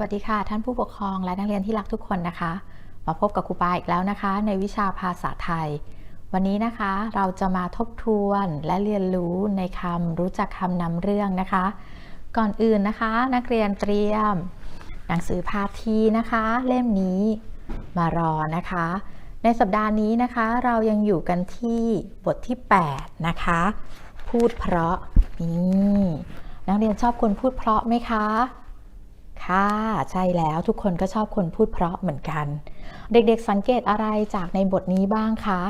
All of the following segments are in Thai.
วัสดีค่ะ ท่านผู้ปกครองและนักเรียนที่รักทุกคนนะคะ มาพบกับครูปาอีกแล้วนะคะ ในวิชาภาษาไทย วันนี้นะคะเราจะมาทบทวนและเรียนรู้ในคำรู้จักคำนำเรื่องนะคะ ก่อนอื่นนะคะ นักเรียนเตรียม หนังสือพาทีนะคะ เล่มนี้มารอนะคะ ในสัปดาห์นี้นะคะ เรายังอยู่กันที่บทที่ 8 นะคะ พูดเพราะนี่นักเรียนชอบคนพูดเพราะไหมคะ ค่ะ ใช่แล้วทุกคนก็ชอบคนพูดเพราะเหมือนกัน เด็กๆสังเกตอะไรจากในบทนี้บ้างคะ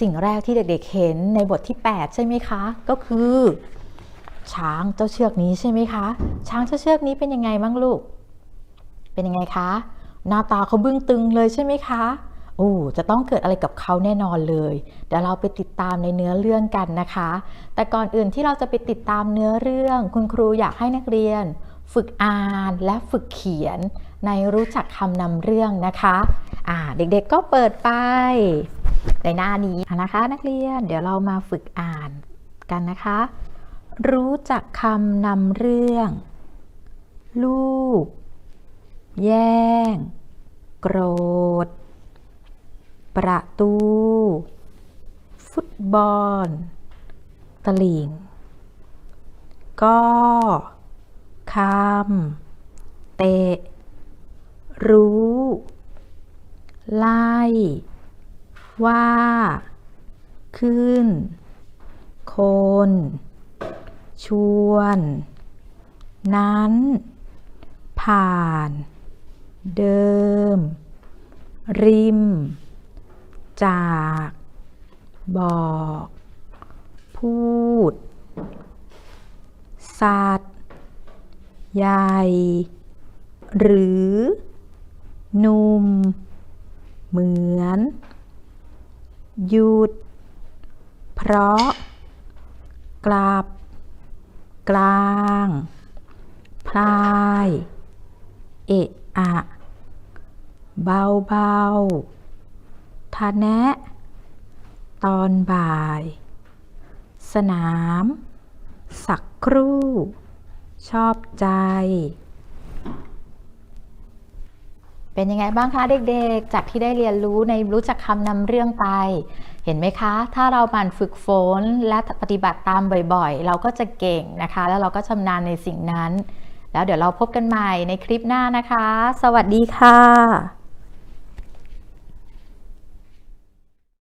สิ่งแรกที่เด็กๆเห็นในบทที่ 8 ใช่ไหมคะ ก็คือ ช้างเจ้าเชือกนี้ใช่ไหมคะ ช้างเจ้าเชือกนี้เป็นยังไงบ้างลูก เป็นยังไงคะ หน้าตาเขาบึ้งตึงเลยใช่ไหมคะโอ้จะต้องเกิดอะไรกับเขาแน่นอนเลย เดี๋ยวเราไปติดตามในเนื้อเรื่องกันนะคะ แต่ก่อนอื่นที่เราจะไปติดตามเนื้อเรื่อง คุณครูอยากให้นักเรียน ฝึกอ่านและฝึกเขียนในรู้จักคำนำเรื่องนะคะอ่าเด็กๆก็เปิดไป ในหน้านี้นะคะ นักเรียนเดี๋ยวเรามาฝึกอ่านกันนะคะ รู้จักคำนำเรื่อง ลูก แย่ง โกรธ ประตู ฟุตบอล ตลิ่งก็ คำเตะ รู้ ไล่ ว่า ขึ้น คน ชวน นั้น ผ่าน เดิม ริม จาก บอก พูด สัตว์ ใหญ่ หรือนุ่ม เหมือน หยุด เพราะ กลับ กลาง พลาย เอะอะเบาเบาทะแนะ ตอนบ่าย สนาม สักครู่ ชอบใจ เป็นยังไงบ้างคะเด็กๆ จากที่ได้เรียนรู้ในรู้จักคำนำเรื่องไป เห็นไหมคะ ถ้าเราหมั่นฝึกฝนและปฏิบัติตามบ่อยๆ เราก็จะเก่งนะคะ แล้วเราก็ชำนาญในสิ่งนั้น แล้วเดี๋ยวเราพบกันใหม่ในคลิปหน้านะคะ สวัสดีค่ะ